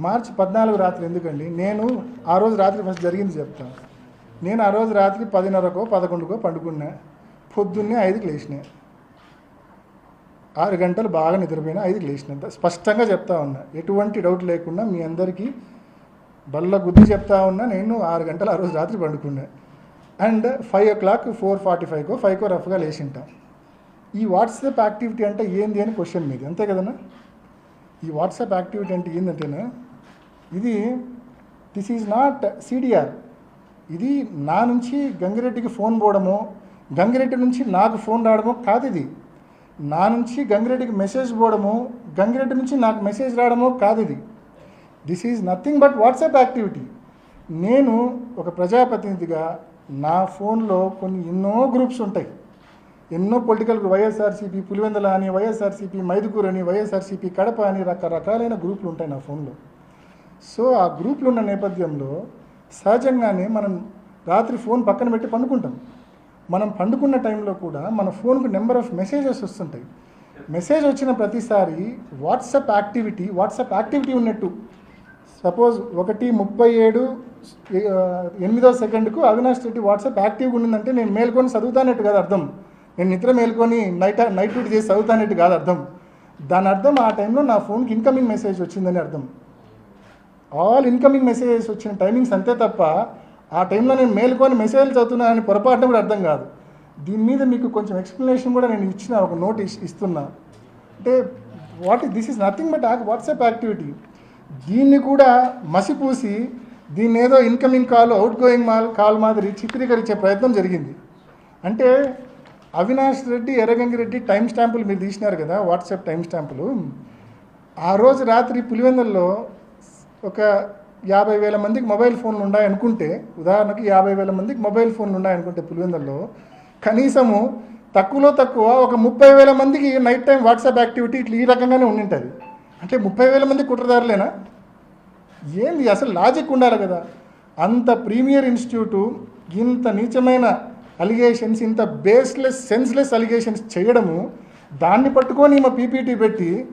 మార్చి పద్నాలుగు రాత్రి ఎందుకండి? నేను ఆ రోజు రాత్రి ఫస్ట్ జరిగింది చెప్తాను నేను ఆ రోజు రాత్రి పదిన్నరకో పదకొండుకో పండుకున్నా. పొద్దున్నే ఐదుకి లేచిన. ఆరు గంటలు బాగా నిద్రపోయినా ఐదుకి లేచిన. స్పష్టంగా చెప్తా ఉన్నా. ఎటువంటి డౌట్ లేకుండా మీ అందరికీ బల్ల గుద్ది చెప్తా ఉన్నా. నేను ఆరు గంటలు ఆ రోజు రాత్రి పండుకున్నా. And five o'clock four forty ఫైవ్కో ఫైవ్కో రఫ్గా లేచింటాం. ఈ వాట్సాప్ యాక్టివిటీ అంటే ఏంది అని క్వశ్చన్ మీది. అంతే కదన్నా? ఈ వాట్సాప్ యాక్టివిటీ అంటే ఏంటంటేనా ఇది దిస్ ఈజ్ నాట్ సిడిఆర్ ఇది నా నుంచి గంగిరెడ్డికి ఫోన్ పోవడము గంగిరెడ్డి నుంచి నాకు ఫోన్ రావడమో కాదు ఇది. నా నుంచి గంగిరెడ్డికి మెసేజ్ పోవడము గంగిరెడ్డి నుంచి నాకు మెసేజ్ రావడమో కాదు ఇది. This is nothing but WhatsApp activity నేను ఒక ప్రజాప్రతినిధిగా నా ఫోన్లో కొన్ని ఎన్నో గ్రూప్స్ ఉంటాయి. ఎన్నో పొలిటికల్ వైఎస్ఆర్సీపీ పులివెందల అని వైఎస్ఆర్సీపీ మైదుకూరు అని వైఎస్ఆర్సీపీ కడప అని రకరకాలైన గ్రూపులు ఉంటాయి నా ఫోన్లో. సో ఆ గ్రూప్లో ఉన్న నేపథ్యంలో సహజంగానే మనం రాత్రి ఫోన్ పక్కన పెట్టి పండుకుంటాం. మనం పండుకున్న టైంలో కూడా మన ఫోన్కు నెంబర్ ఆఫ్ మెసేజెస్ వస్తుంటాయి. మెసేజ్ వచ్చిన ప్రతిసారి వాట్సాప్ యాక్టివిటీ వాట్సాప్ యాక్టివిటీ ఉన్నట్టు. సపోజ్ ఒకటి ముప్పై ఏడు ఎనిమిదో సెకండ్కు అవినాష్ రెడ్డి వాట్సాప్ యాక్టివ్గా ఉండిందంటే నేను మేల్కొని చదువుతానట్టు కాదు అర్థం. నేను నిద్ర మేల్కొని నైట్ నైట్ డ్యూటీ చేసి చదువుతానట్టు కాదు అర్థం. దాని అర్థం ఆ టైంలో నా ఫోన్కి ఇన్కమింగ్ మెసేజ్ వచ్చిందని అర్థం. ఆల్ ఇన్కమింగ్ మెసేజెస్ వచ్చిన టైమింగ్స్ అంతే తప్ప ఆ టైంలో నేను మేల్కొని మెసేజ్లు చదువుతున్నానని పొరపాటున కూడా అర్థం కాదు. దీని మీద మీకు కొంచెం ఎక్స్ప్లెనేషన్ కూడా నేను ఇచ్చిన ఒక నోట్ ఇస్తున్నా. అంటే what this is nothing but WhatsApp activity దీన్ని కూడా మసిపూసి దీన్ని ఏదో ఇన్కమింగ్ కాల్ అవుట్ గోయింగ్ మాల్ కాల్ మాదిరి చిత్రీకరించే ప్రయత్నం జరిగింది. అంటే అవినాష్ రెడ్డి ఎర్రగంగి రెడ్డి టైం స్టాంపులు మీరు తీసినారు కదా వాట్సాప్ టైం స్టాంపులు ఆ రోజు రాత్రి పులివెందుల్లో ఒక యాభై వేల మందికి మొబైల్ ఫోన్లు ఉన్నాయనుకుంటే ఉదాహరణకు యాభై వేల మందికి మొబైల్ ఫోన్లు ఉన్నాయనుకుంటే పులివెందుల్లో కనీసము తక్కువలో తక్కువ ఒక ముప్పై వేల మందికి నైట్ టైం వాట్సాప్ యాక్టివిటీ ఇట్లా ఈ రకంగానే ఉండింటుంది. అంటే ముప్పై వేల మంది కుట్రదారులేనా? ఏంది? అసలు లాజిక్ ఉండాలి కదా. అంత ప్రీమియర్ ఇన్స్టిట్యూటు ఇంత నీచమైన అలిగేషన్స్ ఇంత బేస్లెస్ సెన్స్లెస్ అలిగేషన్స్ చేయడము దాన్ని పట్టుకొని మా పీపీటీ పెట్టి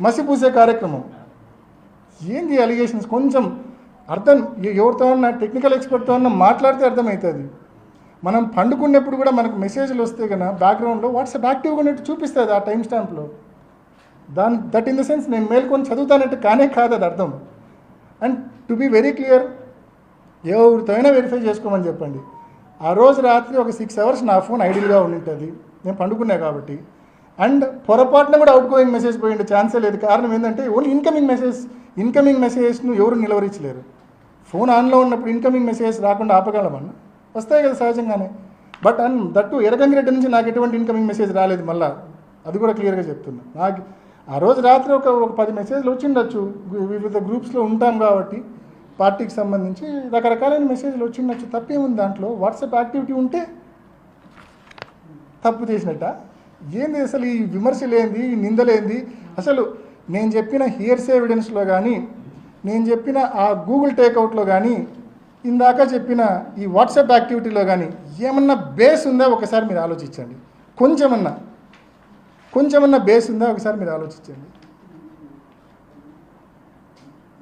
మసిపూసే కార్యక్రమం. ఏంది అలిగేషన్స్ కొంచెం అర్థం ఎవరితో అన్న టెక్నికల్ ఎక్స్పర్ట్తో అన్న మాట్లాడితే అర్థమవుతుంది. మనం పండుకున్నప్పుడు కూడా మనకు మెసేజ్లు వస్తే కన్నా బ్యాక్గ్రౌండ్లో వాట్సాప్ యాక్టివ్గా ఉన్నట్టు చూపిస్తుంది ఆ టైం స్టాంప్లో దాని దట్ ఇన్ ద సెన్స్ నేను మేల్కొని చదువుతానంటే కానే కాదు అది అర్థం. And to be very clear ఎవరితో అయినా వెరిఫై చేసుకోమని చెప్పండి. ఆ రోజు రాత్రి ఒక సిక్స్ అవర్స్ నా ఫోన్ ఐడియల్గా ఉండింటుంది. నేను పండుకున్నా కాబట్టి. అండ్ పొరపాటున కూడా అవుట్ గోయింగ్ మెసేజ్ పోయిండే ఛాన్సే లేదు. కారణం ఏంటంటే ఓన్లీ ఇన్కమింగ్ మెసేజ్ ఇన్కమింగ్ మెసేజ్ను ఎవరు నిలవరించలేరు. ఫోన్ ఆన్లో ఉన్నప్పుడు ఇన్కమింగ్ మెసేజ్ రాకుండా ఆపగలమన్న వస్తాయి కదా సహజంగానే. బట్ అన్ దట్టు ఎరగంగిరెడ్డి నుంచి నాకు ఎటువంటి ఇన్కమింగ్ మెసేజ్ రాలేదు మళ్ళా. అది కూడా క్లియర్గా చెప్తున్నా. నాకు ఆ రోజు రాత్రి ఒక ఒక పది మెసేజ్లు వచ్చిండొచ్చు. వివిధ గ్రూప్స్లో ఉంటాం కాబట్టి పార్టీకి సంబంధించి రకరకాలైన మెసేజ్లు వచ్చిండొచ్చు. తప్పేముంది దాంట్లో? వాట్సాప్ యాక్టివిటీ ఉంటే తప్పు చేసినట్ట? ఏంది అసలు ఈ విమర్శలేంది ఈ నిందలేంది? అసలు నేను చెప్పిన హియర్స్ ఎవిడెన్స్లో కానీ నేను చెప్పిన ఆ గూగుల్ టేక్అవుట్లో కానీ ఇందాక చెప్పిన ఈ వాట్సాప్ యాక్టివిటీలో కానీ ఏమన్నా బేస్ ఉందా ఒకసారి మీరు ఆలోచించండి. కొంచెమన్నా. కొంచెమన్నా బేస్ ఉందా ఒకసారి మీరు ఆలోచించండి.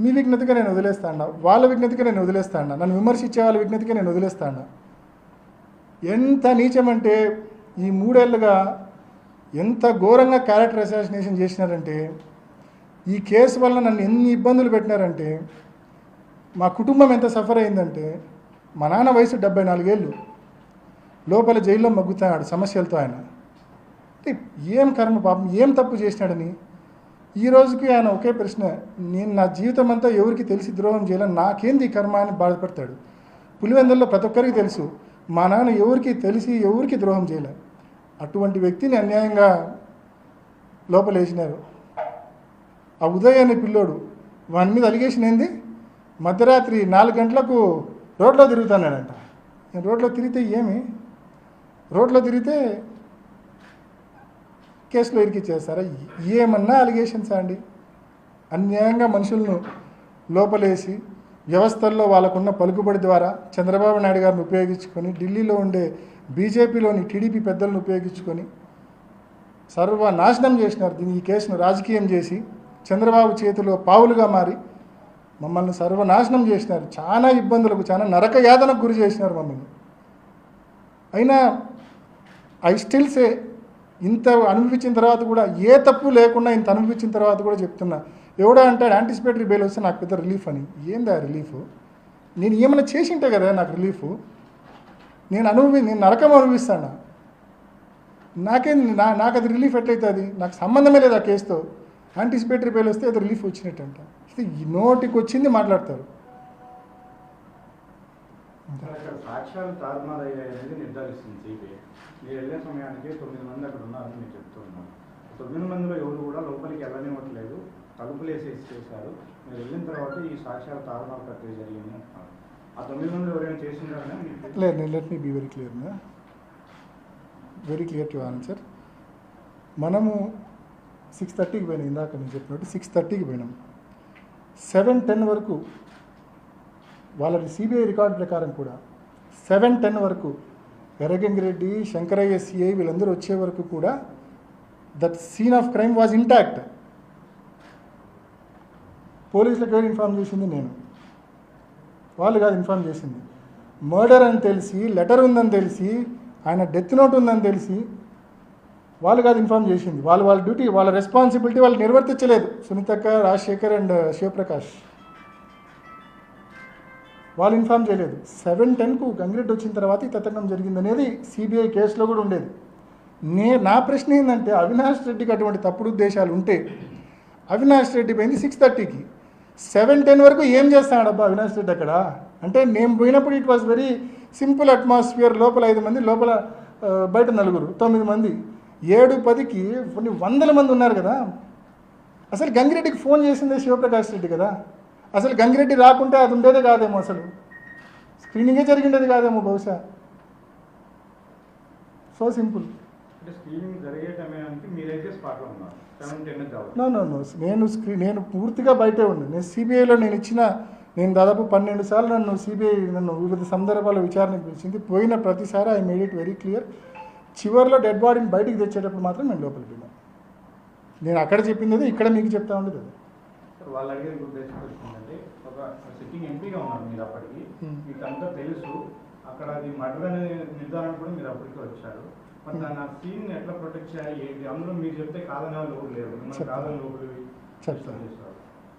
మీ విజ్ఞతగా నేను వదిలేస్తాను వాళ్ళ విజ్ఞతగా నేను వదిలేస్తాను నన్ను విమర్శించే వాళ్ళ విజ్ఞతగా నేను వదిలేస్తాను ఎంత నీచమంటే ఈ మూడేళ్ళుగా ఎంత ఘోరంగా క్యారెక్టర్ అసాసినేషన్ చేసినారంటే ఈ కేసు వల్ల నన్ను ఎన్ని ఇబ్బందులు పెట్టినారంటే మా కుటుంబం ఎంత సఫర్ అయిందంటే మా నాన్న వయసు డెబ్బై నాలుగేళ్ళు. లోపల జైల్లో మగ్గుతున్నాడు సమస్యలతో ఆయన. అంటే ఏం కర్మ పాపం ఏం తప్పు చేసినాడని. ఈ రోజుకి ఆయన ఒకే ప్రశ్న నేను నా జీవితం అంతా ఎవరికి తెలిసి ద్రోహం చేయాలని నాకేంది ఈ కర్మ అని బాధపడతాడు. పులివెందుల్లో ప్రతి ఒక్కరికి తెలుసు మా నాన్న ఎవరికి తెలిసి ఎవరికి ద్రోహం చేయలే? అటువంటి వ్యక్తిని అన్యాయంగా లోపలేసినారు. ఆ ఉదయ్ అనే పిల్లోడు. వాని మీద అలిగేషన్ ఏంది? మధ్యరాత్రి నాలుగు గంటలకు రోడ్లో తిరుగుతానంట నేను రోడ్లో తిరిగితే ఏమి? రోడ్లో తిరిగితే కేసులో ఇరికిచ్చేస్తారా ఏమన్నా అలిగేషన్స్ అండి? అన్యాయంగా మనుషులను లోపలేసి వ్యవస్థల్లో వాళ్ళకున్న పలుకుబడి ద్వారా చంద్రబాబు నాయుడు గారిని ఉపయోగించుకొని ఢిల్లీలో ఉండే బీజేపీలోని టీడీపీ పెద్దలను ఉపయోగించుకొని సర్వనాశనం చేసినారు. దీన్ని ఈ కేసును రాజకీయం చేసి చంద్రబాబు చేతిలో పావులుగా మారి మమ్మల్ని సర్వనాశనం చేసినారు. చాలా ఇబ్బందులకు చాలా నరక యాతనకు గురి చేసినారు మమ్మల్ని. అయినా ఐ స్టిల్ సే ఇంత అనుభవించిన తర్వాత కూడా ఏ తప్పు లేకుండా ఇంత అనుభవించిన తర్వాత కూడా చెప్తున్నా. ఎవడో అంటాడు యాంటిసిపేటరీ బెయిల్ వస్తే నాకు పెద్ద రిలీఫ్ అని. ఏందా రిలీఫ్ నేను ఏమైనా చేసింటే కదా నాకు రిలీఫ్ నేను అనుభవి నేను నరకం అనుభవిస్తాను? నాకేం నా నాకు అది రిలీఫ్ ఎట్లయితుంది? నాకు సంబంధమే లేదు ఆ కేసుతో యాంటిసిపేటరీ బెయిల్ వస్తే అది రిలీఫ్ వచ్చినట్టు అంట నోటికి వచ్చింది మాట్లాడతారు. సాక్ష్యాలు నిర్ధారిస్తుంది సిబిఐ మీరు వెళ్ళే సమయానికి తొమ్మిది మంది అక్కడ ఉన్నారని మీరు చెప్తున్నారు తొమ్మిది మందిలో ఎవరు కూడా లోపలికి వెళ్ళనివ్వట్లేదు. తలుపులు వేసేసి చేశారు. మీరు వెళ్ళిన తర్వాత ఈ సాక్ష్యాలు తారుమారు ప్రక్రియ జరిగింది అంటున్నారు. ఆ తొమ్మిది మంది ఎవరైనా చేసిండారని మీకు లేదు let me be very clear very clear to answer మనము సిక్స్ థర్టీకి పోయినాం ఇందాక నేను చెప్పినట్టు సిక్స్ థర్టీకి పోయినాం. సెవెన్ టెన్ వరకు వాళ్ళ సిబిఐ రికార్డు ప్రకారం కూడా సెవెన్ టెన్ వరకు ఎర్రగంగిరెడ్డి శంకరయ్య సిఐ వీళ్ళందరూ వచ్చే వరకు కూడా that scene of crime was intact పోలీసులకు ఎవరు ఇన్ఫార్మ్ చేసింది? నేను. వాళ్ళు కాదు ఇన్ఫార్మ్ చేసింది. మర్డర్ అని తెలిసి లెటర్ ఉందని తెలిసి ఆయన డెత్ నోట్ ఉందని తెలిసి వాళ్ళు కాదు ఇన్ఫార్మ్ చేసింది. వాళ్ళు వాళ్ళ డ్యూటీ వాళ్ళ రెస్పాన్సిబిలిటీ వాళ్ళు నిర్వర్తించలేదు. సునీతక్క రాజశేఖర్ అండ్ uh, శివప్రకాష్. వాళ్ళు ఇన్ఫార్మ్ చేయలేదు. సెవెన్ టెన్కు గంగిరెడ్డి వచ్చిన తర్వాత ఈ తతంగం జరిగింది అనేది సిబిఐ కేసులో కూడా ఉండేది. నే నా ప్రశ్న ఏంటంటే అవినాష్ రెడ్డికి అటువంటి తప్పుడు ఉద్దేశాలు ఉంటే అవినాష్ రెడ్డి పోయింది సిక్స్ థర్టీకి సెవెన్ టెన్ వరకు ఏం చేస్తాడబ్బా అవినాష్ రెడ్డి అక్కడ? అంటే నేను పోయినప్పుడు it was very simple atmosphere లోపల ఐదు మంది లోపల uh, బయట నలుగురు తొమ్మిది మంది. ఏడు పదికి కొన్ని వందల మంది ఉన్నారు కదా. అసలు గంగిరెడ్డికి ఫోన్ చేసిందే శివప్రకాష్ రెడ్డి కదా. అసలు గంగిరెడ్డి రాకుంటే అది ఉండేదే కాదేమో అసలు. స్క్రీనింగే జరిగిండేది కాదేమో బహుశా. So simple. No no no. నేను స్క్రీన్ నేను పూర్తిగా బయటే ఉన్నాను నేను సిబిఐలో నేను ఇచ్చిన నేను దాదాపు పన్నెండు సార్లు నన్ను సిబిఐ నన్ను వివిధ సందర్భాల విచారణకు పిలిచింది. పోయిన ప్రతిసారి I made it very clear. చివరిలో డెడ్ బాడీని బయటికి తెచ్చేటప్పుడు మాత్రం నేను లోపలికి వెళ్ళాను నేను అక్కడ చెప్పింది ఇక్కడ మీకు చెప్తా ఉండేది అది. వాళ్ళు అడిగే ఒక సిట్టింగ్ ఎంపీగా ఉన్నారు మీరు అప్పటికి. మీకు అంతా తెలుసు. అక్కడ అది మర్డర్ అనే నిర్ధారణ కూడా మీరు అప్పటికే వచ్చారు. మరి. దాన్ని ఆ సీన్ ఎట్లా ప్రొటెక్ట్ చేయాలి ఏంటి? అందులో మీరు చెప్తే కాదని వాళ్ళు. కాదని లోపలి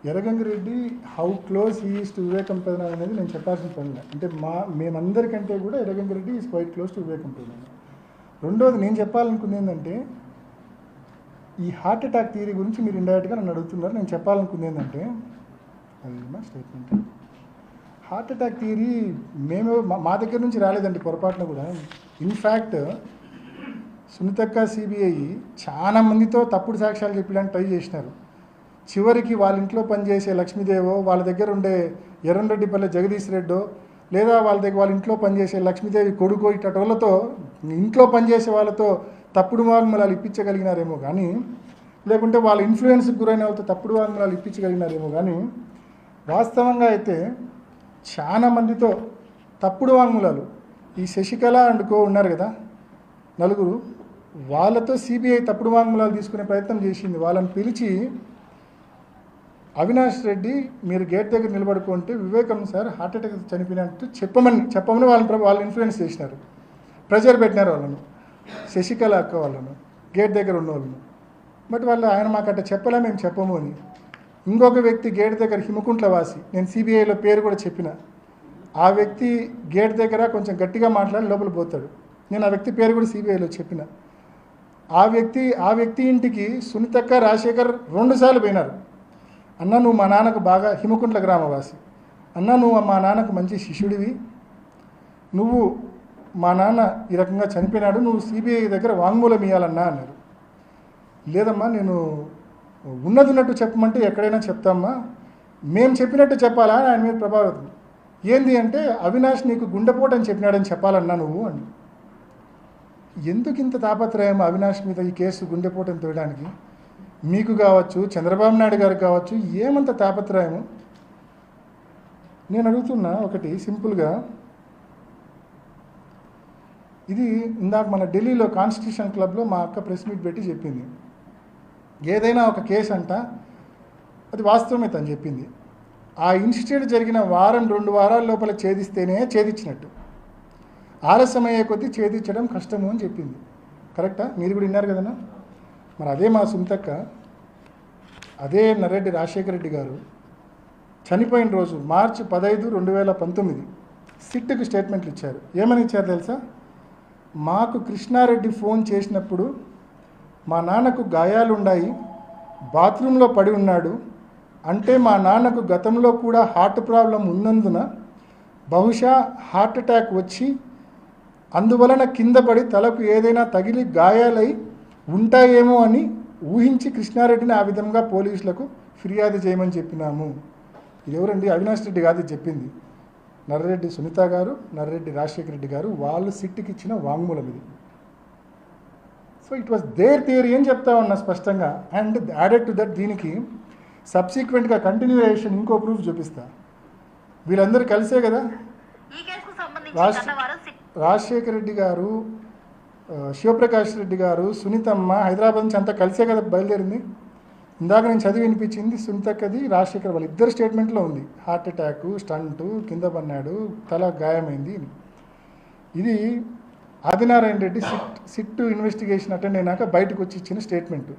Erragangireddy how close is to Vivekam ప్రధాన అనేది నేను చెప్పాల్సిన పని. అంటే మా మేమందరికంటే కూడా Erragangireddy is quite close to Vivekam ప్రధాన రెండోది నేను చెప్పాలనుకుంది ఏంటంటే ఈ హార్ట్ అటాక్ థియరీ గురించి మీరు ఇండైరెక్ట్గా నన్ను అడుగుతున్నారు. నేను చెప్పాలనుకుంది ఏంటంటే అది మా స్టేట్మెంట్. హార్ట్ అటాక్ థియరీ మేము మా- మా దగ్గర నుంచి రాలేదండి పొరపాటున కూడా. ఇన్ఫ్యాక్ట్ సునీతక్క సిబిఐ చాలా మందితో తప్పుడు సాక్ష్యాలు చెప్పడానికి ట్రై చేసినారు. చివరికి వాళ్ళ ఇంట్లో పనిచేసే లక్ష్మీదేవో వాళ్ళ దగ్గర ఉండే ఎర్రంరెడ్డిపల్లె జగదీష్ రెడ్డో లేదా వాళ్ళ దగ్గర వాళ్ళ ఇంట్లో పనిచేసే లక్ష్మీదేవి కొడుకు ఇటోళ్ళతో ఇంట్లో పనిచేసే వాళ్ళతో తప్పుడు వాంగ్మూలాలు ఇప్పించగలిగినారేమో కానీ లేకుంటే వాళ్ళ ఇన్ఫ్లుయెన్స్కి గురైన వాళ్ళతో తప్పుడు వాంగ్మూలాలు ఇప్పించగలిగినారేమో కానీ వాస్తవంగా అయితే చాలా మందితో తప్పుడు వాంగ్మూలాలు ఈ శశికళ అండ్ కో ఉన్నారు కదా నలుగురు వాళ్ళతో సిబిఐ తప్పుడు వాంగ్మూలాలు తీసుకునే ప్రయత్నం చేసింది. వాళ్ళని పిలిచి అవినాష్ రెడ్డి మీరు గేట్ దగ్గర నిలబడుకుంటే వివేకం సార్ హార్ట్అటాక్ చనిపోయినట్టు చెప్పమని చెప్పమని వాళ్ళని వాళ్ళు ఇన్ఫ్లుయెన్స్ చేసినారు. ప్రెజర్ పెట్టినారు వాళ్ళను. శశికళ అక్క వాళ్ళను. గేట్ దగ్గర ఉన్న వాళ్ళను బట్ వాళ్ళు ఆయన మాకు అట్లా చెప్పలే మేము చెప్పము అని. ఇంకొక వ్యక్తి గేట్ దగ్గర హిమకుంట్ల వాసి నేను సిబిఐలో పేరు కూడా చెప్పిన. ఆ వ్యక్తి గేట్ దగ్గర కొంచెం గట్టిగా మాట్లాడి లోపల పోతాడు. నేను ఆ వ్యక్తి పేరు కూడా సిబిఐలో చెప్పిన. ఆ వ్యక్తి ఆ వ్యక్తి ఇంటికి సునీతక్క రాజశేఖర్ రెండుసార్లు పోయినారు. అన్న నువ్వు మా నాన్నకు బాగా హిమకుంట్ల గ్రామవాసి. అన్న నువ్వు మా నాన్నకు మంచి శిష్యుడివి. నువ్వు మా నాన్న ఈ రకంగా చనిపోయినాడు నువ్వు సిబిఐ దగ్గర వాంగ్మూలం ఇవ్వాలన్నా అన్నారు. లేదమ్మా నేను ఉన్నది ఉన్నట్టు చెప్పమంటే ఎక్కడైనా చెప్తామ్మా. మేము చెప్పినట్టు చెప్పాలా అని ఆయన మీద ప్రభావితం. ఏంది అంటే అవినాష్ నీకు గుండెపోటు అని చెప్పినాడని చెప్పాలన్నా నువ్వు అని ఎందుకు ఇంత తాపత్రయం అవినాష్ మీద ఈ కేసు గుండెపోటని తోయడానికి? మీకు కావచ్చు చంద్రబాబు నాయుడు గారికి కావచ్చు ఏమంత తాపత్రయము? నేను అడుగుతున్నా ఒకటి సింపుల్గా ఇది ఇందాక మన ఢిల్లీలో కాన్స్టిట్యూషన్ క్లబ్లో మా అక్క ప్రెస్ మీట్ పెట్టి చెప్పింది. ఏదైనా ఒక కేసు అంట అది వాస్తవమే తను చెప్పింది. ఆ ఇన్స్టిట్యూట్ జరిగిన వారం రెండు వారాల లోపల ఛేదిస్తేనే ఛేదించినట్టు. ఆలస్యమయ్యే కొద్దీ ఛేదించడం కష్టము అని చెప్పింది. కరెక్టా? మీరు కూడా విన్నారు కదన్నా? మరి అదే మా సుంతక్క అదే నరెడ్డి రాజశేఖర రెడ్డి గారు చనిపోయిన రోజు మార్చి పదహైదు రెండు వేల పంతొమ్మిది సిట్కు స్టేట్మెంట్లు ఇచ్చారు. ఏమని ఇచ్చారు తెలుసా? మాకు కృష్ణారెడ్డి ఫోన్ చేసినప్పుడు మా నాన్నకు గాయాలున్నాయి బాత్రూంలో పడి ఉన్నాడు అంటే మా నాన్నకు గతంలో కూడా హార్ట్ ప్రాబ్లం ఉన్నందున బహుశా హార్ట్ అటాక్ వచ్చి అందువలన కింద పడి తలకు ఏదైనా తగిలి గాయాలై ఉంటాయేమో అని ఊహించి కృష్ణారెడ్డిని ఆ విధంగా పోలీసులకు ఫిర్యాదు చేయమని చెప్పినాము. ఎవరండి అవినాష్ రెడ్డి కాదు చెప్పింది. నర్రెడ్డి సునీత గారు నర్రెడ్డి రాజశేఖర రెడ్డి గారు వాళ్ళు సిట్టికి ఇచ్చిన వాంగ్మూలం ఇది. So it was their theory అని చెప్తా ఉన్నా స్పష్టంగా. అండ్ యాడెడ్ టు దట్ దీనికి సబ్సిక్వెంట్గా కంటిన్యూయేషన్ ఇంకో ప్రూఫ్ చూపిస్తా. వీళ్ళందరూ కలిసే కదా? రాజశేఖర రెడ్డి గారు శివప్రకాష్ రెడ్డి గారు సునీతమ్మ హైదరాబాద్ నుంచి అంతా కలిసే కదా బయలుదేరింది. ఇందాక నేను చదివి వినిపించింది సునీతక్కది రాజశేఖర్ వాళ్ళ ఇద్దరు స్టేట్మెంట్లో ఉంది. హార్ట్ అటాక్ స్టంటు కింద పన్నాడు తల గాయమైంది. ఇది Adinarayana Reddy SIT SIT investigation attend అయినాక బయటకు వచ్చి ఇచ్చిన స్టేట్మెంట్.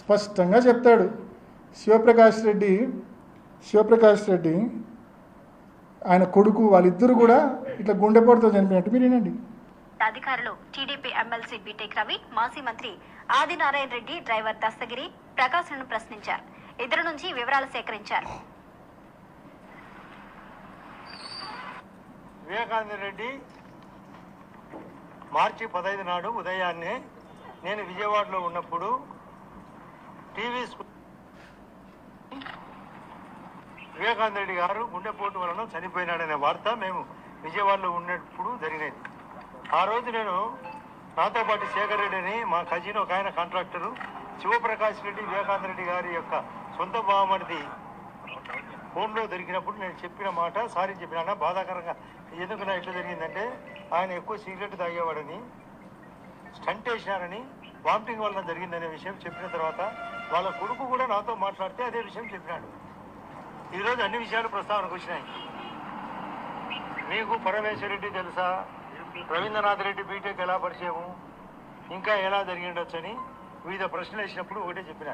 స్పష్టంగా చెప్తాడు. శివప్రకాష్ రెడ్డి శివప్రకాష్ రెడ్డి ఆయన కొడుకు వాళ్ళిద్దరు కూడా ఇట్లా గుండెపోటుతో చనిపోయినట్టు మీరేనండి అధికారులు టీడీపీ ఎమ్మెల్సీ బీటెక్ రవి మాజీ మంత్రి ఆదినారాయణ రెడ్డి డ్రైవర్ దస్తగిరి ప్రకాశ్లను ప్రశ్నించారు. ఇద్దరు నుంచి వివరాలు సేకరించారు. వివేకానంద రెడ్డి మార్చి పదహైదు నాడు ఉదయాన్నే నేను విజయవాడలో ఉన్నప్పుడు టీవీ వివేకానంద రెడ్డి గారు గుండెపోటు వలన చనిపోయినాడనే వార్త మేము విజయవాడలో ఉన్నప్పుడు జరిగినది. ఆ రోజు నేను నాతో పాటు శేఖర్ రెడ్డి అని మా కజిన్ ఒక ఆయన కాంట్రాక్టరు శివప్రకాష్ రెడ్డి వివేకానంద రెడ్డి గారి యొక్క సొంత బావమరిది ఫోన్లో దొరికినప్పుడు నేను చెప్పిన మాట సారీ చెప్పినా బాధాకరంగా ఎందుకు నా ఇట్లా జరిగిందంటే ఆయన ఎక్కువ సిగరెట్ తాగేవాడని స్టంట్ వేసినారని వామిటింగ్ వల్ల జరిగిందనే విషయం చెప్పిన తర్వాత వాళ్ళ కొడుకు కూడా నాతో మాట్లాడితే అదే విషయం చెప్పినాడు. ఈరోజు అన్ని విషయాలు ప్రస్తావనకు వచ్చినాయి. మీకు పరమేశ్వరరెడ్డి తెలుసా? రవీంద్రనాథ్ రెడ్డి బీటెక్ ఎలా పరిచయము? ఇంకా ఎలా జరిగిండొచ్చు అని వివిధ ప్రశ్నలు వేసినప్పుడు ఒకటే చెప్పిన.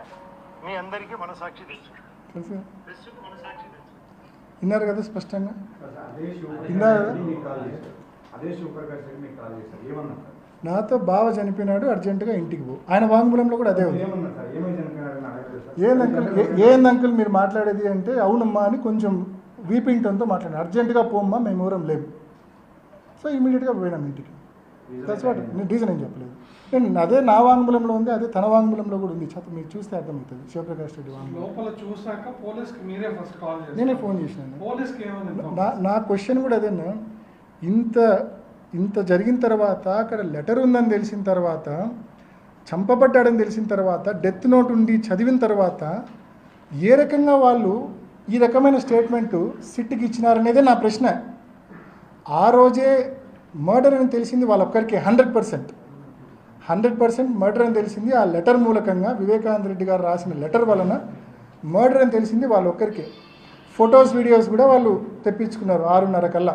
మీ అందరికీ మనసాక్షి తెలుసు. విన్నారు కదా స్పష్టంగా? నాతో బావ చనిపోయినాడు అర్జెంటుగా ఇంటికి పో. ఆయన వాంగ్మూలంలో కూడా అదే ఉంది. ఏంది అంకుల్? ఏ- ఏంది అంకుల్ మీరు మాట్లాడేది అంటే అవునమ్మా అని కొంచెం వీపింగ్ టోన్తో మాట్లాడాను అర్జెంటుగా పోమ్మా మేము ఊరం లేము. సో ఇమీడియట్గా పోయినాం ఇంటికి. దట్స్ వాట్ నేను రీజన్ ఏం చెప్పలేదు. నేను అదే నా వాంగ్మూలంలో ఉంది అదే తన వాంగ్మూలంలో కూడా ఉంది. చదువు మీరు చూస్తే అర్థమవుతుంది. శివప్రకాష్ రెడ్డి లోపల చూసాక పోలీస్కి మీరే ఫస్ట్ కాల్ నేనే ఫోన్ చేసినాను పోలీస్కి ఏమైనా నా నా క్వశ్చన్ కూడా అదేనా? ఇంత ఇంత జరిగిన తర్వాత అక్కడ లెటర్ ఉందని తెలిసిన తర్వాత చంపబడ్డాడని తెలిసిన తర్వాత డెత్ నోట్ ఉండి చదివిన తర్వాత ఏ రకంగా వాళ్ళు ఈ రకమైన స్టేట్మెంట్ సిట్కి ఇచ్చినారనేదే నా ప్రశ్న. ఆ రోజే మర్డర్ అని తెలిసింది వాళ్ళొక్కరికి hundred percent hundred percent murder అని తెలిసింది ఆ లెటర్ మూలకంగా వివేకానంద రెడ్డి గారు రాసిన లెటర్ వలన మర్డర్ అని తెలిసింది వాళ్ళొక్కరికి. ఫొటోస్ వీడియోస్ కూడా వాళ్ళు తెప్పించుకున్నారు ఆరున్నర కల్లా.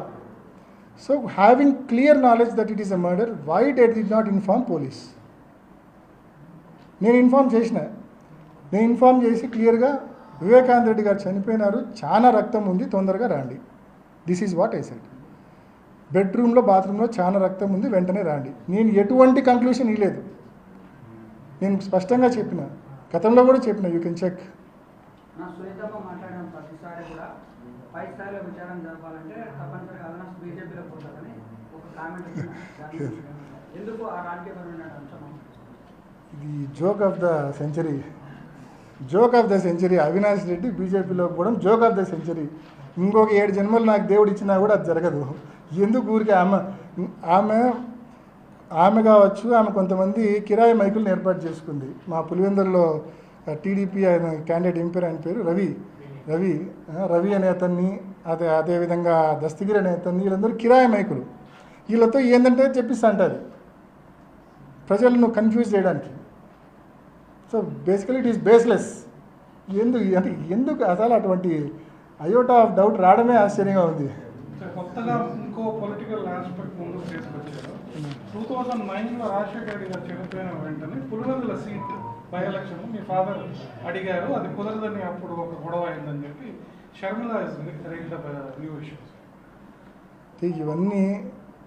So having clear knowledge that it is a murder why did he not inform police నేను ఇన్ఫార్మ్ చేసిన. నేను ఇన్ఫార్మ్ చేసి క్లియర్గా వివేకానంద రెడ్డి గారు చనిపోయినారు. చాలా రక్తం ఉంది తొందరగా రండి. This is what I said బెడ్రూమ్లో బాత్రూంలో చాలా రక్తం ఉంది వెంటనే రండి. నేను ఎటువంటి కంక్లూషన్ ఇవ్వలేదు నేను స్పష్టంగా చెప్పిన గతంలో కూడా చెప్పిన యూ కెన్ చెక్ ఇది joke of the century joke of the century Avinash Reddy బీజేపీలో పోవడం జోక్ ఆఫ్ ద సెంచరీ ఇంకొక ఏడు జన్మలు నాకు దేవుడు ఇచ్చినా కూడా అది జరగదు. ఎందుకు ఊరికి ఆమె ఆమె ఆమె కావచ్చు ఆమె కొంతమంది కిరాయి మైకులను ఏర్పాటు చేసుకుంది. మా పులివెందుల్లో టీడీపీ ఆయన క్యాండిడేట్ ఏం ఆయన పేరు? రవి. రవి రవి అనే అతన్ని అదే అదేవిధంగా దస్తగిరి అనే అతన్ని వీళ్ళందరూ కిరాయి మైకులు. వీళ్ళతో ఏంటంటే చెప్పిస్తా అంటారు. ప్రజలను కన్ఫ్యూజ్ చేయడానికి. So basically it is baseless ఎందుకు అంటే ఎందుకు అసలు అటువంటి అయోటా ఆఫ్ డౌట్ రావడమే ఆశ్చర్యంగా ఉంది. కొత్తగా ఇంకో పొలిటికల్ ఆస్పెక్ట్ ముందుకు తీసుకొచ్చారు. టూ థౌజండ్ నైన్లో రాజశేఖర రెడ్డి గారు చనిపోయిన వెంటనే పులివెందుల సీట్ బై ఎలక్షన్ మీ ఫాదర్ అడిగారు అది కుదరదని అప్పుడు ఒక గొడవ అయిందని చెప్పి షర్మిల రైల్ న్యూ ఇష్యూస్ ఇవన్నీ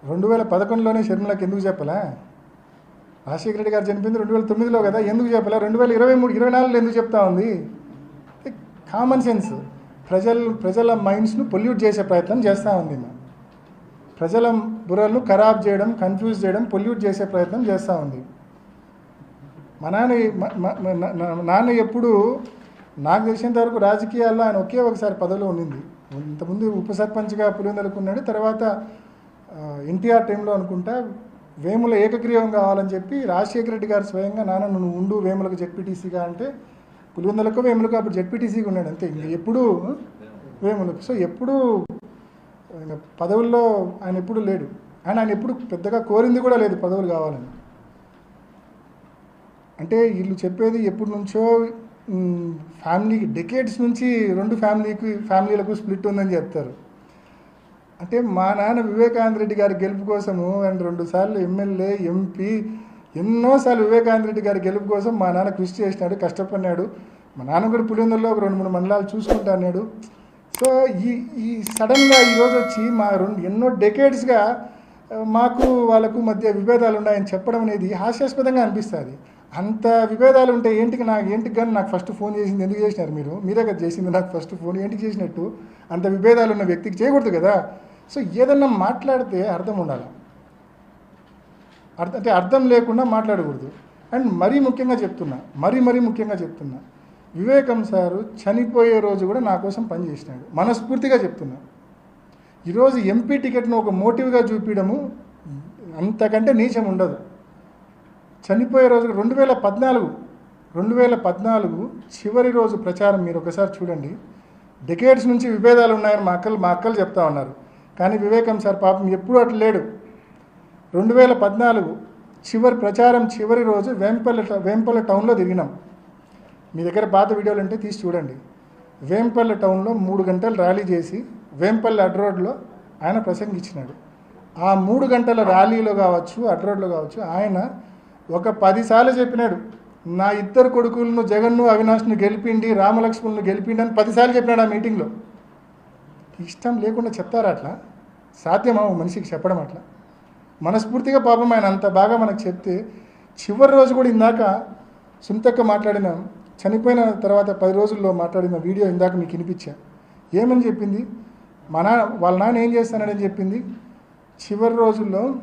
రెండు వేల పదకొండులోనే షర్మిలకి ఎందుకు చెప్పలే? రాజశేఖర రెడ్డి గారు చనిపోయింది రెండు వేల తొమ్మిదిలో కదా ఎందుకు చెప్పలే? రెండు వేల ఇరవై మూడు ఇరవై నాలుగులో ఎందుకు చెప్తా ఉంది? కామన్ సెన్స్ ప్రజల ప్రజల మైండ్స్ను పొల్యూట్ చేసే ప్రయత్నం చేస్తూ ఉంది ప్రజల బుర్రలను ఖరాబ్ చేయడం కన్ఫ్యూజ్ చేయడం పొల్యూట్ చేసే ప్రయత్నం చేస్తూ ఉంది. మా నాన్న నాన్న ఎప్పుడు నాకు తెలిసినంత వరకు రాజకీయాల్లో ఆయన ఒకే ఒకసారి పదవిలో ఉండింది. ఇంతకుముందు ఉప సర్పంచ్గా పులివెందలుకున్నాడు తర్వాత ఎన్టీఆర్ టైంలో అనుకుంటా వేముల ఏకగ్రీవం కావాలని చెప్పి రాజశేఖర రెడ్డి గారు స్వయంగా నాన్న నువ్వు ఉండు వేములకు జెడ్పీటీసీగా అంటే పులివెందులకు వేములకు అప్పుడు జెడ్పీటీసీగా ఉన్నాడు అంతే. ఇంకా ఎప్పుడు వేములకు. సో ఎప్పుడు పదవుల్లో ఆయన ఎప్పుడు లేడు. ఆయన ఆయన ఎప్పుడు పెద్దగా కోరింది కూడా లేదు పదవులు కావాలని. అంటే వీళ్ళు చెప్పేది ఎప్పటి నుంచో ఫ్యామిలీకి డెకేడ్స్ నుంచి రెండు ఫ్యామిలీకి ఫ్యామిలీలకు స్ప్లిట్ ఉందని చెప్తారు. అంటే మా నాన్న వివేకానంద రెడ్డి గారి గెలుపు కోసము అండ్ రెండు సార్లు ఎమ్మెల్యే ఎంపీ ఎన్నోసార్లు వివేకానంద రెడ్డి గారి గెలుపు కోసం మా నాన్న కృషి చేసినాడు కష్టపడినాడు. మా నాన్న కూడా పులివెందుల్లో ఒక రెండు మూడు మండలాలు చూసుకుంటా అన్నాడు. సో ఈ ఈ సడన్గా ఈరోజు వచ్చి మా రెండు ఎన్నో డెకేడ్స్గా మాకు వాళ్ళకు మధ్య విభేదాలు ఉన్నాయని చెప్పడం అనేది హాస్యాస్పదంగా అనిపిస్తుంది. అంత విభేదాలు ఉంటే ఏంటికి నాకు ఏంటికి కానీ నాకు ఫస్ట్ ఫోన్ చేసింది ఎందుకు చేసినారు మీరు? మీరే కదా చేసింది నాకు ఫస్ట్ ఫోన్ ఏంటికి చేసినట్టు? అంత విభేదాలు ఉన్న వ్యక్తికి చేయకూడదు కదా. సో ఏదన్నా మాట్లాడితే అర్థం ఉండాలి. అర్థం అంటే అర్థం లేకుండా మాట్లాడకూడదు. అండ్ మరీ ముఖ్యంగా చెప్తున్నా మరీ మరీ ముఖ్యంగా చెప్తున్నా వివేకం సారు చనిపోయే రోజు కూడా నా కోసం పనిచేసినాడు మనస్ఫూర్తిగా చెప్తున్నా. ఈరోజు ఎంపీ టికెట్ను ఒక మోటివ్గా చూపించడము అంతకంటే నీచం ఉండదు. చనిపోయే రోజు రెండు వేల పద్నాలుగు రెండు వేల పద్నాలుగు చివరి రోజు ప్రచారం మీరు ఒకసారి చూడండి. డెకేడ్స్ నుంచి విభేదాలు ఉన్నాయని మా అక్కలు మా అక్కలు చెప్తా ఉన్నారు. కానీ వివేకం సార్ పాపం ఎప్పుడూ అట్లా లేడు. రెండు వేల పద్నాలుగు చివరి ప్రచారం చివరి రోజు వేంపల్లి వేంపల్లి టౌన్లో తిరిగినాం. మీ దగ్గర పాత వీడియోలు ఉంటే తీసి చూడండి. వేంపల్లి టౌన్లో మూడు గంటలు ర్యాలీ చేసి వేంపల్లి అడ్ రోడ్లో ఆయన ప్రసంగించినాడు. ఆ మూడు గంటల ర్యాలీలో కావచ్చు అడ్ రోడ్లో కావచ్చు ఆయన ఒక పదిసార్లు చెప్పినాడు. నా ఇద్దరు కొడుకులను జగన్ను అవినాష్ను గెలిపిండి రామలక్ష్మణ్ను గెలిపిండి అని పదిసార్లు చెప్పినాడు ఆ మీటింగ్లో. ఇష్టం లేకుండా చెప్తారా అట్లా? సాధ్యమా మనిషికి చెప్పడం అట్లా? మనస్ఫూర్తిగా పాపం ఆయన అంత బాగా మనకు చెప్తే చివరి రోజు కూడా ఇందాక సుంతక్క మాట్లాడిన చనిపోయిన తర్వాత పది రోజుల్లో మాట్లాడిన వీడియో ఇందాక మీకు వినిపించా. ఏమని చెప్పింది? మా నాన్న వాళ్ళ నాన్న ఏం చేస్తానని చెప్పింది? చివరి రోజుల్లో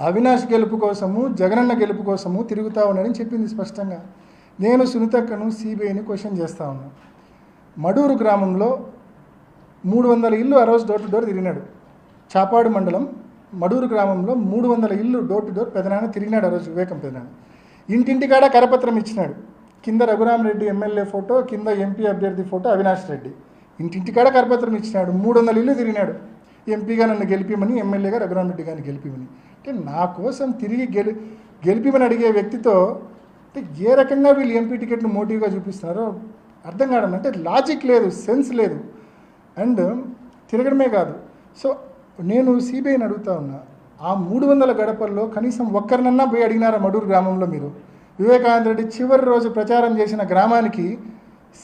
అవినాష్ గెలుపు కోసము జగనన్న గెలుపు కోసము తిరుగుతూ ఉన్నాడని చెప్పింది స్పష్టంగా. నేను సునీతక్కను సిబిఐని క్వశ్చన్ చేస్తా ఉన్నాను మడూరు గ్రామంలో మూడు వందల ఇల్లు ఆ రోజు డోర్ టు డోర్ తిరిగినాడు. చాపాడు మండలం మడూరు గ్రామంలో మూడు వందల ఇల్లు డోర్ టు డోర్ పెదనాన్న తిరిగినాడు ఆ రోజు వివేకం పెదనాన్న. ఇంటింటికాడ కరపత్రం ఇచ్చినాడు. కింద రఘురామరెడ్డి ఎమ్మెల్యే ఫోటో కింద ఎంపీ అభ్యర్థి ఫోటో అవినాష్ రెడ్డి. ఇంటింటికాడ కరపత్రం ఇచ్చినాడు. మూడు వందల ఇల్లు తిరిగినాడు. ఎంపీగా నన్ను గెలిపిమని ఎమ్మెల్యేగా రఘురామరెడ్డి గారిని గెలిపిమని. అంటే నా కోసం తిరిగి గెలి గెలిపిమని అడిగే వ్యక్తితో అంటే ఏ రకంగా వీళ్ళు ఎంపీ టికెట్ను మోటివ్గా చూపిస్తున్నారో అర్థం కావడం అంటే లాజిక్ లేదు సెన్స్ లేదు. అండ్ తిరగడమే కాదు. సో నేను సిబిఐని అడుగుతా ఉన్నా ఆ మూడు వందల గడపల్లో కనీసం ఒక్కరినన్నా పోయి అడిగినారా మడూరు గ్రామంలో మీరు? వివేకానంద రెడ్డి చివరి రోజు ప్రచారం చేసిన గ్రామానికి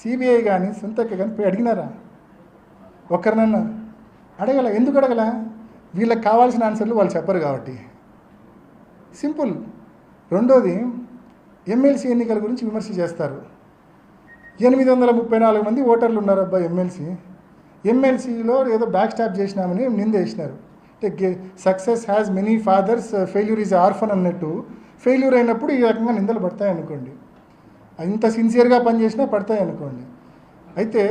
సిబిఐ కానీ సొంతక్క కానీ పోయి అడిగినారా? ఒక్కరినన్నా? అడగల ఎందుకు అడగల? వీళ్ళకి కావాల్సిన ఆన్సర్లు వాళ్ళు చెప్పరు కాబట్టి. సింపుల్. రెండోది ఎమ్మెల్సీ ఎన్నికల గురించి విమర్శ చేస్తారు. ఎనిమిది వందల ముప్పై నాలుగు మంది ఓటర్లు ఉన్నారు ఎమ్మెల్సీ. ఎమ్మెల్సీలో ఏదో బ్యాక్ స్టాప్ చేసినామని నిందేసినారు. అంటే success has many fathers failure is orphan అన్నట్టు. ఫెయిల్యూర్ అయినప్పుడు ఈ రకంగా నిందలు పడతాయి అనుకోండి. ఇంత సిన్సియర్గా పనిచేసినా పడతాయి అనుకోండి. అయితే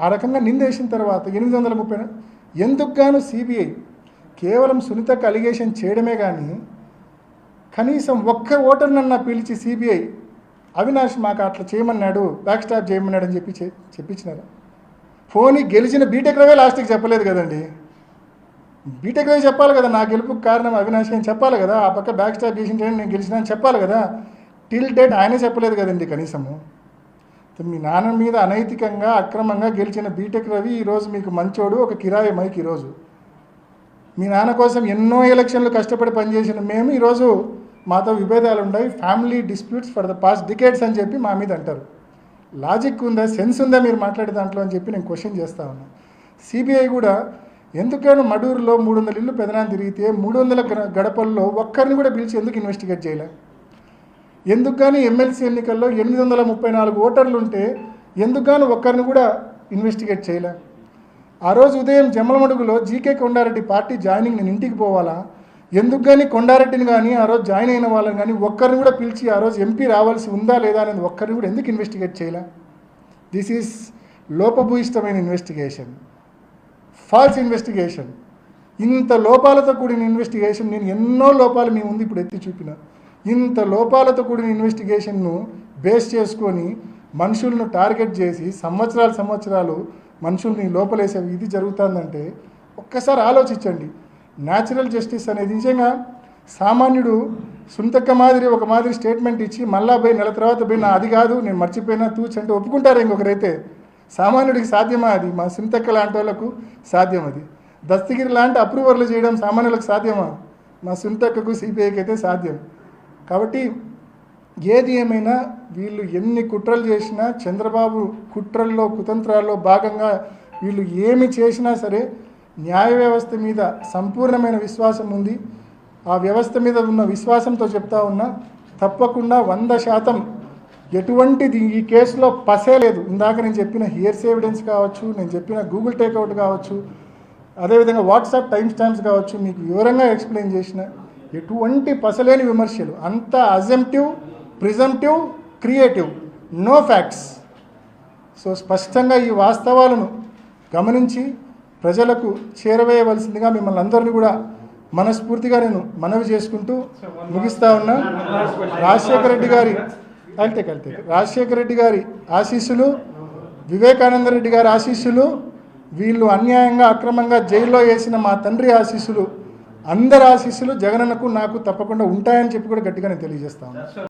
ఆ రకంగా నిందేసిన తర్వాత ఎనిమిది వందల ముప్పై ఎందుకు గాను సిబిఐ కేవలం సునీతకు అలిగేషన్ చేయడమే కానీ కనీసం ఒక్క ఓటర్నన్నా పిలిచి సిబిఐ అవినాష్ మాకు అట్లా చేయమన్నాడు బ్యాక్ స్టాప్ చేయమన్నాడు అని చెప్పి చెప్పించినారు. పోనీ గెలిచిన బీటెక్ రవే లాస్ట్కి చెప్పలేదు కదండి. బీటెక్ రవి చెప్పాలి కదా నా గెలుపుకు కారణం అవినాష్ అని చెప్పాలి కదా ఆ పక్క బ్యాక్ స్టాప్ చేసింటే నేను గెలిచిన అని చెప్పాలి కదా టిల్ డేట్ ఆయనే చెప్పలేదు కదండి కనీసము. మీ నాన్న మీద అనైతికంగా అక్రమంగా గెలిచిన బీటెక్ రవి ఈరోజు మీకు మంచోడు ఒక కిరాయి మైక్ ఈరోజు. మీ నాన్న కోసం ఎన్నో ఎలక్షన్లు కష్టపడి పనిచేసిన మేము ఈరోజు మాతో విభేదాలు ఉన్నాయి family disputes for the past decades అని చెప్పి మా మీద అంటారు. లాజిక్ ఉందా సెన్స్ ఉందా మీరు మాట్లాడే దాంట్లో అని చెప్పి నేను క్వశ్చన్ చేస్తా ఉన్నా. సిబిఐ కూడా ఎందుకైనా మడూరులో మూడు వందల ఇల్లు పెదనాన్ని తిరిగితే మూడు వందల గడపల్లో ఒక్కరిని కూడా పిలిచి ఎందుకు ఇన్వెస్టిగేట్ చేయలే? ఎందుకు కానీ ఎమ్మెల్సీ ఎన్నికల్లో ఎనిమిది వందల ముప్పై నాలుగు ఓటర్లు ఉంటే ఎందుకు కానీ ఒక్కరిని కూడా ఇన్వెస్టిగేట్ చేయలే? ఆ రోజు ఉదయం జమ్మలమడుగులో జీకే కొండారెడ్డి పార్టీ జాయినింగ్ నేను ఇంటికి పోవాలా? ఎందుకు కానీ కొండారెడ్డిని కానీ ఆ రోజు జాయిన్ అయిన వాళ్ళని కానీ ఒక్కరిని కూడా పిలిచి ఆ రోజు ఎంపీ రావాల్సి ఉందా లేదా అనేది ఒక్కరిని కూడా ఎందుకు ఇన్వెస్టిగేట్ చేయలే? దిస్ ఈజ్ లోపభూయిష్టమైన ఇన్వెస్టిగేషన్ ఫాల్స్ ఇన్వెస్టిగేషన్ ఇంత లోపాలతో కూడిన ఇన్వెస్టిగేషన్ నేను ఎన్నో లోపాలు మీ ముందు ఇప్పుడు ఎత్తి చూపిన. ఇంత లోపాలతో కూడిన ఇన్వెస్టిగేషన్ను బేస్ చేసుకొని మనుషులను టార్గెట్ చేసి సంవత్సరాలు సంవత్సరాలు మనుషుల్ని లోపలేసే ఇది జరుగుతుందంటే ఒక్కసారి ఆలోచించండి. న్యాచురల్ జస్టిస్ అనేది నిజంగా సామాన్యుడు సుంతక్క మాదిరి ఒక మాదిరి స్టేట్మెంట్ ఇచ్చి మళ్ళా పోయి నెల తర్వాత పోయి నా అది కాదు నేను మర్చిపోయినా తూచి అంటే ఒప్పుకుంటారు ఇంకొకరైతే. సామాన్యుడికి సాధ్యమా అది? మా సుంతక్క లాంటి వాళ్ళకు సాధ్యం అది. దస్తగిరి లాంటి అప్రూవర్లు చేయడం సామాన్యులకు సాధ్యమా? మా సుంతక్కకు సిపిఐకి అయితే సాధ్యం. కాబట్టి ఏది ఏమైనా వీళ్ళు ఎన్ని కుట్రలు చేసినా చంద్రబాబు కుట్రల్లో కుతంత్రాల్లో భాగంగా వీళ్ళు ఏమి చేసినా సరే న్యాయ వ్యవస్థ మీద సంపూర్ణమైన విశ్వాసం ఉంది. ఆ వ్యవస్థ మీద ఉన్న విశ్వాసంతో చెప్తా ఉన్నా తప్పకుండా వంద శాతం ఎటువంటిది ఈ కేసులో పసే లేదు. ఇందాక నేను చెప్పిన హియర్స్ ఎవిడెన్స్ కావచ్చు నేను చెప్పిన గూగుల్ టేక్అవుట్ కావచ్చు అదేవిధంగా వాట్సాప్ టైం స్టాంప్స్ కావచ్చు మీకు వివరంగా ఎక్స్ప్లెయిన్ చేసిన ఎటువంటి పసలేని విమర్శలు. అంత assumptive presumptive creative. No facts. So స్పష్టంగా ఈ వాస్తవాలను గమనించి ప్రజలకు చేరవేయవలసిందిగా మిమ్మల్ని అందరినీ కూడా మనస్ఫూర్తిగా నేను మనవి చేసుకుంటూ ముగిస్తా ఉన్నా. రాజశేఖర రెడ్డి గారి కలితే కలితే. రాజశేఖర రెడ్డి గారి ఆశీస్సులు వివేకానంద రెడ్డి గారి ఆశీస్సులు వీళ్ళు అన్యాయంగా అక్రమంగా జైల్లో వేసిన మా తండ్రి ఆశీస్సులు అందరి ఆశీస్సులు జగనన్నకు నాకు తప్పకుండా ఉంటాయని చెప్పి కూడా గట్టిగా నేను తెలియజేస్తాను